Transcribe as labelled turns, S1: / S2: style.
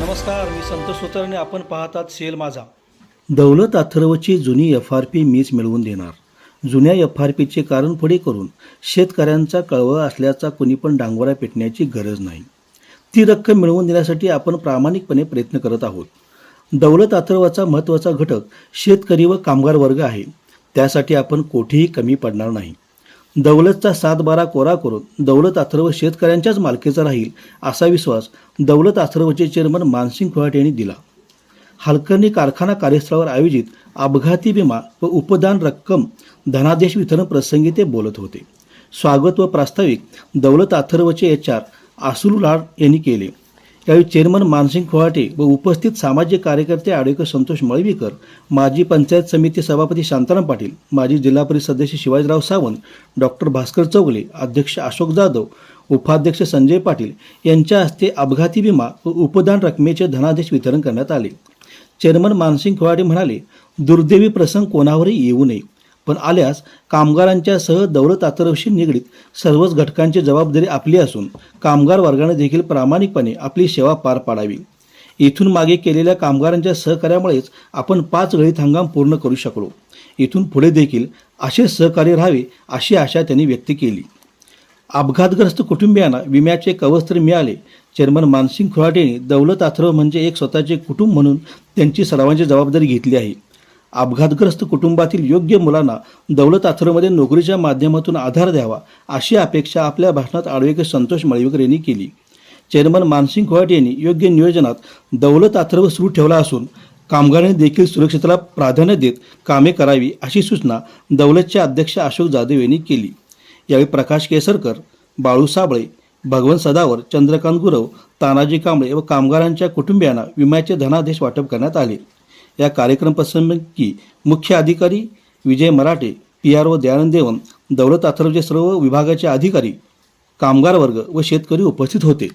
S1: नमस्कार मी संतोष सुतरणे आपण पाहतात सेल माझा.
S2: दौलत अथर्वची जुनी एफ आर पी मीच मिळवून देणार. जुन्या एफ आर पीचे कारण पुढे करून शेतकऱ्यांचा कळवळ असल्याचा कुणी पण डांगोरा पेटण्याची गरज नाही. ती रक्कम मिळवून देण्यासाठी आपण प्रामाणिकपणे प्रयत्न करत आहोत. दौलत अथर्वाचा महत्त्वाचा घटक शेतकरी व कामगार वर्ग आहे. त्यासाठी आपण कोठेही कमी पडणार नाही. दौलतचा सात बारा कोरा करून दौलत अथर्व शेतकऱ्यांच्याच मालकीचा राहील असा विश्वास दौलत अथर्वचे चेअरमन मानसिंग खोयाट यांनी दिला. हालकर्णी कारखाना कार्यस्थळावर आयोजित अपघाती विमा व उपदान रक्कम धनादेश वितरण प्रसंगी ते बोलत होते. स्वागत व प्रास्ताविक दौलत अथर्वचे एच आर आसुल लाड यांनी केले. यावेळी चेअरमन मानसिंग खोवाटे व उपस्थित सामाजिक कार्यकर्ते ॲडव्होकेट संतोष मळवीकर माजी पंचायत समिती सभापती शांताराम पाटील माजी जिल्हा परिषद सदस्य शिवाजीराव सावंत डॉक्टर भास्कर चौगले अध्यक्ष अशोक जाधव उपाध्यक्ष संजय पाटील यांच्या हस्ते अपघाती विमा व उपदान रकमेचे धनादेश वितरण करण्यात आले. चेअरमन मानसिंग खोवाडे म्हणाले दुर्दैवी प्रसंग कोणावरही येऊ नये. पण आल्यास कामगारांच्या सह दौलत आतरवशी निगडीत सर्वच घटकांची जबाबदारी आपली असून कामगार वर्गाने देखील प्रामाणिकपणे आपली सेवा पार पाडावी. इथून मागे केलेल्या कामगारांच्या सहकार्यामुळेच आपण पाच गळीत हंगाम पूर्ण करू शकलो. इथून पुढे देखील असे सहकार्य राहावे अशी आशा त्यांनी व्यक्त केली. अपघातग्रस्त कुटुंबियांना विम्याचे कवच तर मिळाले. चेअरमन मानसिंग खुराटेने दौलत आथरव म्हणजे एक स्वतःचे कुटुंब म्हणून त्यांची सर्वांची जबाबदारी घेतली आहे. अपघातग्रस्त कुटुंबातील योग्य मुलांना दौलत आथरमध्ये नोकरीच्या माध्यमातून आधार द्यावा अशी अपेक्षा आपल्या भाषणात आडवेकर संतोष मळवीकर यांनी केली. चेअरमन मानसिंग खोयाटे यांनी योग्य नियोजनात दौलत अथर्व सुरू ठेवला असून कामगारांनी देखील सुरक्षितेला प्राधान्य देत कामे करावी अशी सूचना दौलतचे अध्यक्ष अशोक जाधव यांनी केली. यावेळी प्रकाश केसरकर बाळू साबळे भगवंत सदावर चंद्रकांत गुरव तानाजी कांबळे व कामगारांच्या कुटुंबियांना विम्याचे धनादेश वाटप करण्यात आले. या कार्यक्रम प्रसंगी मुख्य अधिकारी Vijay Marathe P R O Dayanand Devan Daulat अथर्वचे सर्व विभागाचे अधिकारी कामगार वर्ग व शेतकरी उपस्थित होते.